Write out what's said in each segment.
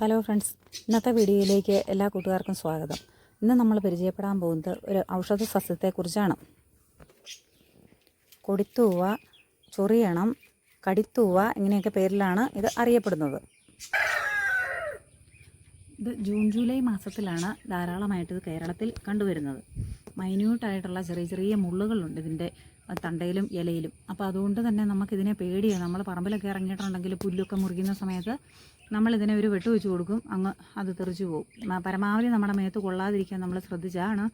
Hello friends ഇന്നത്തെ വീഡിയോയിലേക്ക് എല്ലാ കൂട്ടുകാർക്കും സ്വാഗതം. ഇന്ന് നമ്മൾ പരിചയപ്പെടാൻ പോകുന്നത് ഒരു ഔഷധ സസ്യത്തെക്കുറിച്ചാണ്. കൊടിത്തൂവ ചൊറിയണം കടിത്തൂവ ഇങ്ങനെയൊക്കെ പേരിലാണ് ഇത് അറിയപ്പെടുന്നത്. ഇത് ജൂൺ ജൂലൈ മാസത്തിലാണ് ധാരാളമായിട്ട് കേരളത്തിൽ കണ്ടുവരുന്നത്. മൈന്യൂട്ടായിട്ടുള്ള ചെറിയ ചെറിയ മുള്ളുകളുണ്ട് ഇതിന്റെ തണ്ടയിലും ഇലയിലും. അപ്പോൾ അതുകൊണ്ട് തന്നെ നമുക്കിതിനെ പേടിയാണ്. നമ്മൾ പറമ്പിലൊക്കെ ഇറങ്ങിയിട്ടുണ്ടെങ്കിൽ പുല്ലൊക്കെ മുറിക്കുന്ന സമയത്ത് നമ്മളിതിനെ ഒരു വെട്ട് വെച്ച് കൊടുക്കും അങ്ങ് അത് തെറിച്ചു പോകും പരമാവധി നമ്മുടെ മേത്ത് കൊള്ളാതിരിക്കാൻ നമ്മൾ ശ്രദ്ധിച്ചാണ്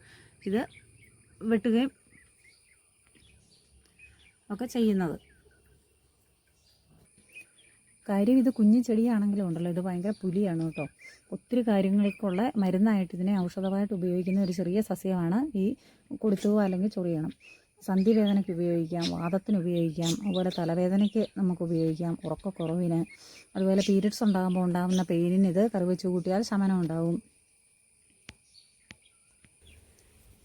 ഇത് വെട്ടുകയും ഒക്കെ ചെയ്യുന്നത്. കാര്യം ഇത് കുഞ്ഞു ചെടിയാണെങ്കിലും ഉണ്ടല്ലോ ഇത് ഭയങ്കര പുലിയാണ് കേട്ടോ. ഒത്തിരി കാര്യങ്ങൾക്കുള്ള മരുന്നായിട്ട് ഇതിനെ ഔഷധമായിട്ട് ഉപയോഗിക്കുന്ന ഒരു ചെറിയ സസ്യമാണ് ഈ കൊടുത്തുവോ അല്ലെങ്കിൽ ചൊറിയണം. സന്ധിവേദനയ്ക്ക് ഉപയോഗിക്കാം വാദത്തിന് ഉപയോഗിക്കാം അതുപോലെ തലവേദനയ്ക്ക് നമുക്ക് ഉപയോഗിക്കാം ഉറക്കക്കുറവിന്. അതുപോലെ പീരിയഡ്സ് ഉണ്ടാകുമ്പോൾ ഉണ്ടാകുന്ന പെയിനിന് ഇത് കറിവെച്ച് കൂട്ടിയാൽ ശമനം ഉണ്ടാവും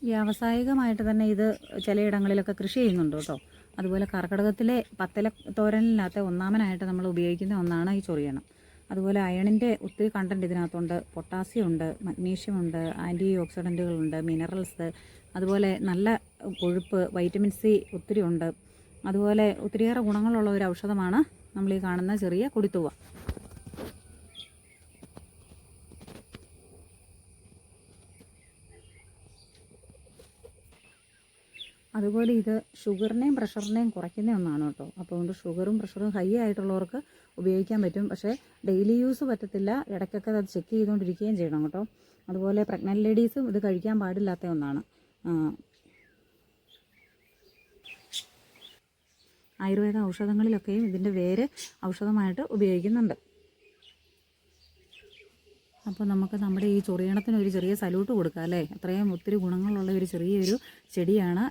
വ്യാവസായികമായിട്ട് തന്നെ ഇത് ചിലയിടങ്ങളിലൊക്കെ കൃഷി ചെയ്യുന്നുണ്ട് കേട്ടോ. അതുപോലെ കർക്കിടകത്തിലെ പത്തല തോരനിനകത്തെ ഒന്നാമനായിട്ട് നമ്മൾ ഉപയോഗിക്കുന്ന ഒന്നാണ് ഈ ചൊറിയണം. അതുപോലെ അയണിന്റെ ഒത്തിരി കണ്ടന്റ് ഇതിനകത്തുണ്ട്. പൊട്ടാസ്യം ഉണ്ട് മഗ്നീഷ്യം ഉണ്ട് ആന്റി ഓക്സിഡന്റുകളുണ്ട് മിനറൽസ് അതുപോലെ നല്ല കൊഴുപ്പ് വൈറ്റമിൻ സി ഒത്തിരി ഉണ്ട്. അതുപോലെ ഒത്തിരിയേറെ ഗുണങ്ങളുള്ള ഒരു ഔഷധമാണ് നമ്മൾ ഈ കാണുന്ന ചെറിയ കൊടിത്തുവ. അതുപോലെ ഇത് ഷുഗറിനെയും പ്രഷറിനെയും കുറയ്ക്കുന്ന ഒന്നാണ് കേട്ടോ. അപ്പോൾ അതുകൊണ്ട് ഷുഗറും പ്രഷറും ഹൈ ആയിട്ടുള്ളവർക്ക് ഉപയോഗിക്കാൻ പറ്റും. പക്ഷേ ഡെയിലി യൂസ് പറ്റത്തില്ല. ഇടയ്ക്കൊക്കെ അത് ചെക്ക് ചെയ്തുകൊണ്ടിരിക്കുകയും ചെയ്യണം കേട്ടോ. അതുപോലെ പ്രഗ്നന്റ് ലേഡീസും ഇത് കഴിക്കാൻ പാടില്ലാത്ത ഒന്നാണ്. ആയുർവേദ ഔഷധങ്ങളിലൊക്കെയും ഇതിന്റെ വേര് ഔഷധമായിട്ട് ഉപയോഗിക്കുന്നുണ്ട്. അപ്പോൾ നമുക്ക് നമ്മുടെ ഈ ചൊറിയണത്തിന് ഒരു ചെറിയ സല്യൂട്ട് കൊടുക്കാം അല്ലേ? അത്രയും ഒത്തിരി ഗുണങ്ങളുള്ള ഒരു ചെറിയൊരു ചെടിയാണ്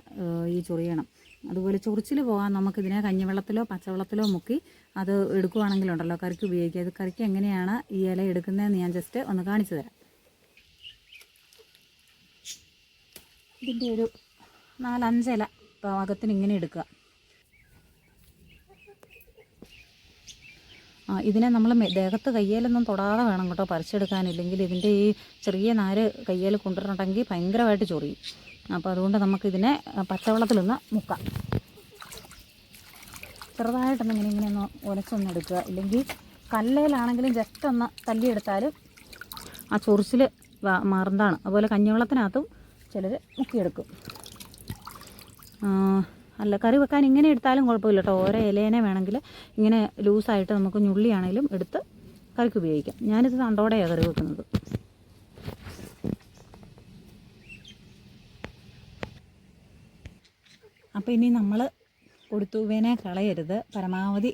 ഈ ചൊറിയണം. അതുപോലെ ചൊറിച്ചിൽ പോകാൻ നമുക്കിതിനെ കഞ്ഞിവെള്ളത്തിലോ പച്ചവെള്ളത്തിലോ മുക്കി അത് എടുക്കുവാണെങ്കിലുണ്ടല്ലോ കറിക്ക് ഉപയോഗിക്കുക. അത് കറിക്ക് എങ്ങനെയാണ് ഈ ഇല എടുക്കുന്നതെന്ന് ഞാൻ ജസ്റ്റ് ഒന്ന് കാണിച്ചു തരാം. ഇതിന്റെ ഒരു നാലഞ്ചില പാകത്തിന് ഇങ്ങനെ എടുക്കുക. ഇതിനെ നമ്മൾ ദേഹത്ത് കയ്യേലൊന്നും തൊടാതെ വേണം കേട്ടോ പറിച്ചെടുക്കാനില്ലെങ്കിൽ ഇതിന്റെ ഈ ചെറിയ നാര് കയ്യേൽ കൊണ്ടുവരണമെങ്കിൽ ഭയങ്കരമായിട്ട് ചൊറിയും അപ്പോൾ അതുകൊണ്ട് നമുക്കിതിനെ പച്ചവെള്ളത്തിലൊന്ന് മുക്കാം. ചെറുതായിട്ടൊന്ന് ഇങ്ങനെ ഇങ്ങനെ ഒന്ന് ഉലച്ചൊന്ന് എടുക്കുക ഇല്ലെങ്കിൽ കല്ലയിലാണെങ്കിലും ജസ്റ്റ് ഒന്ന് തല്ലിയെടുത്താലും ആ ചൊറിച്ചിൽ മാറുന്നതാണ്. അതുപോലെ കഞ്ഞിവെള്ളത്തിനകത്തും ചിലർ മുക്കിയെടുക്കും. അല്ല കറി വെക്കാൻ ഇങ്ങനെ എടുത്താലും കുഴപ്പമില്ല കേട്ടോ ഓരോ ഇലേനെ വേണമെങ്കിൽ ഇങ്ങനെ ലൂസായിട്ട് നമുക്ക് ഞുള്ളിയാണെങ്കിലും എടുത്ത് കറിക്ക് ഉപയോഗിക്കാം. ഞാനിത് തണ്ടോടെയാണ് കറി വെക്കുന്നത്. അപ്പോൾ ഇനി നമ്മൾ കൊടുത്തൂവേനെ കളയരുത്. പരമാവധി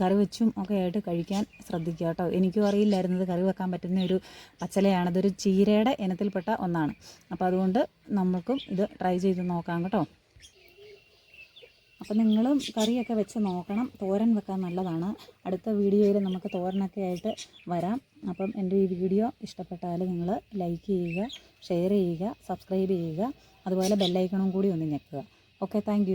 കറി വെച്ചും ഒക്കെ ആയിട്ട് കഴിക്കാൻ ശ്രദ്ധിക്കുക കേട്ടോ എനിക്കും അറിയില്ലായിരുന്നത് കറി വെക്കാൻ പറ്റുന്ന ഒരു പച്ചലയാണ്. അതൊരു ചീരയുടെ ഇനത്തിൽപ്പെട്ട ഒന്നാണ്. അപ്പോൾ അതുകൊണ്ട് നമുക്കും ഇത് ട്രൈ ചെയ്ത് നോക്കാം കേട്ടോ. അപ്പം നിങ്ങളും കറിയൊക്കെ വെച്ച് നോക്കണം. തോരൻ വെക്കാൻ നല്ലതാണ്. അടുത്ത വീഡിയോയിൽ നമുക്ക് തോരനൊക്കെ ആയിട്ട് വരാം. അപ്പം എന്റെ ഈ വീഡിയോ ഇഷ്ടപ്പെട്ടാൽ നിങ്ങൾ ലൈക്ക് ചെയ്യുക ഷെയർ ചെയ്യുക സബ്സ്ക്രൈബ് ചെയ്യുക. അതുപോലെ ബെല്ലൈക്കണും കൂടി ഒന്ന് ഞെക്കുക. Okay thank